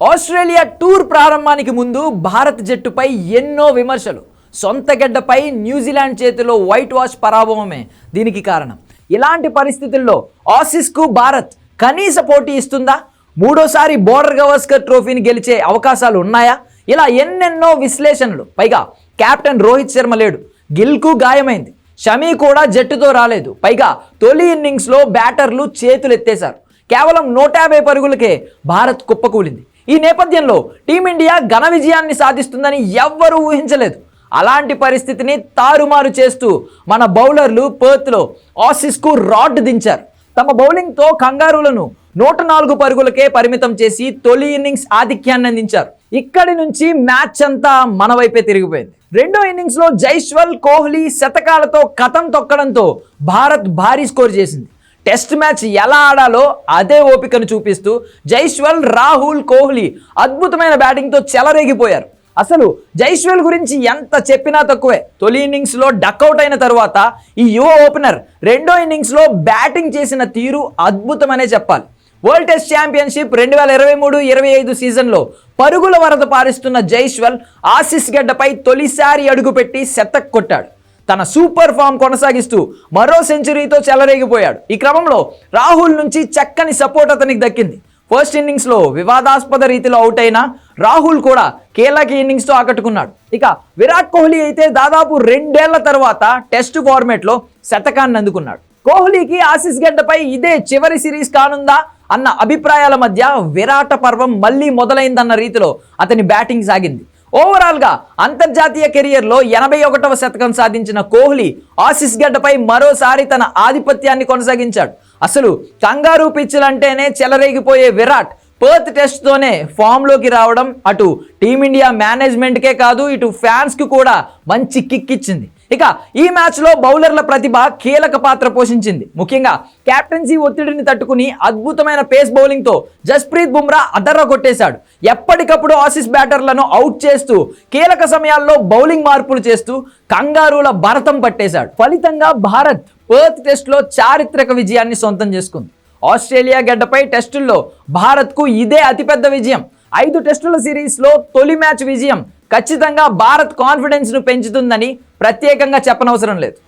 Australia tour ప్రారంభానికి ముందు భారత్ జట్టుపై ఎన్నో విమర్శలు. సొంత గడ్డపై న్యూజిలాండ్ చేతిలో వైట్ వాష్ పరాభవమే దీనికి కారణం. ఇలాంటి పరిస్థితుల్లో ఆసిస్కు భారత్ కనీస పోటీ ఇస్తుందా? మూడోసారి బోర్డర్ గవస్కర్ ట్రోఫీని గెలిచే అవకాశాలు ఉన్నాయా? ఇలా ఎన్నెన్నో విశ్లేషణలు. పైగా కెప్టెన్ రోహిత్ శర్మ లేడు. గిల్కు గాయమైంది. షమీ కూడా జట్టుతో రాలేదు. పైగా తొలి ఇన్నింగ్స్లో బ్యాటర్లు చేతులు ఎత్తేశారు కేవలం నూట యాభై పరుగులకే భారత్ కుప్పకూలింది. ఈ నేపథ్యంలో టీమిండియా ఘన విజయాన్ని సాధిస్తుందని ఎవ్వరూ ఊహించలేదు. అలాంటి పరిస్థితిని తారుమారు చేస్తూ మన బౌలర్లు పర్త్లో ఆసిస్కు రాడ్ దించారు. తమ బౌలింగ్తో కంగారులను నూట నాలుగు పరుగులకే పరిమితం చేసి తొలి ఇన్నింగ్స్ ఆధిక్యాన్ని అందించారు. ఇక్కడి నుంచి మ్యాచ్ అంతా మన వైపే తిరిగిపోయింది. రెండో ఇన్నింగ్స్లో జైస్వాల్ కోహ్లీ శతకాలతో కథం తొక్కడంతో భారత్ భారీ స్కోర్ చేసింది. టెస్ట్ మ్యాచ్ ఎలా ఆడాలో అదే ఓపికను చూపిస్తూ జైస్వాల్ రాహుల్ కోహ్లీ అద్భుతమైన బ్యాటింగ్తో చెలరేగిపోయారు. అసలు జైస్వాల్ గురించి ఎంత చెప్పినా తక్కువే. తొలి ఇన్నింగ్స్లో డక్అవుట్ అయిన తర్వాత ఈ యువ ఓపెనర్ రెండో ఇన్నింగ్స్లో బ్యాటింగ్ చేసిన తీరు అద్భుతమనే చెప్పాలి. వరల్డ్ టెస్ట్ ఛాంపియన్షిప్ రెండు వేల ఇరవై మూడు ఇరవై ఐదు సీజన్లో పరుగుల వరద పారిస్తున్న జైస్వాల్ ఆసిస్ గడ్డపై తొలిసారి అడుగుపెట్టి శతక్ కొట్టాడు. తన సూపర్ ఫామ్ కొనసాగిస్తూ మరో సెంచరీతో చెలరేగిపోయాడు. ఈ క్రమంలో రాహుల్ నుంచి చక్కని సపోర్ట్ అతనికి దక్కింది. ఫస్ట్ ఇన్నింగ్స్లో వివాదాస్పద రీతిలో అవుట్ అయిన రాహుల్ కూడా కీలక ఇన్నింగ్స్తో ఆకట్టుకున్నాడు. ఇక విరాట్ కోహ్లీ అయితే దాదాపు రెండేళ్ళ తర్వాత టెస్ట్ ఫార్మేట్లో శతకాన్ని అందుకున్నాడు. కోహ్లీకి ఆసిస్ గడ్డపై ఇదే చివరి సిరీస్ కానుందా అన్న అభిప్రాయాల మధ్య విరాట పర్వం మళ్ళీ మొదలైందన్న రీతిలో అతని బ్యాటింగ్ సాగింది. ఓవరాల్గా అంతర్జాతీయ కెరియర్లో ఎనభై ఒకటవ శతకం సాధించిన కోహ్లీ ఆసిస్ గడ్డపై మరోసారి తన ఆధిపత్యాన్ని కొనసాగించాడు. అసలు కంగారు పిచ్చులంటేనే చెలరేగిపోయే విరాట్ పర్త్ టెస్ట్తోనే ఫామ్లోకి రావడం అటు టీమిండియా మేనేజ్మెంట్కే కాదు ఇటు ఫ్యాన్స్కి కూడా మంచి కిక్ ఇచ్చింది. ఇక ఈ మ్యాచ్లో బౌలర్ల ప్రతిభ కీలక పాత్ర పోషించింది. ముఖ్యంగా కెప్టెన్సీ ఒత్తిడిని తట్టుకుని అద్భుతమైన పేస్ బౌలింగ్తో జస్ప్రీత్ బుమ్రా అదర్ర కొట్టేశాడు. ఎప్పటికప్పుడు ఆసిస్ బ్యాటర్లను అవుట్ చేస్తూ కీలక సమయాల్లో బౌలింగ్ మార్పులు చేస్తూ కంగారుల భరతం పట్టేశాడు. ఫలితంగా భారత్ పర్త్ టెస్ట్లో చారిత్రక విజయాన్ని సొంతం చేసుకుంది. ఆస్ట్రేలియా గడ్డపై టెస్టుల్లో భారత్కు ఇదే అతిపెద్ద విజయం. ఐదు టెస్టుల సిరీస్లో తొలి మ్యాచ్ విజయం ఖచ్చితంగా భారత్ కాన్ఫిడెన్స్ను పెంచుతుందని ప్రత్యేకంగా చెప్పనవసరం లేదు.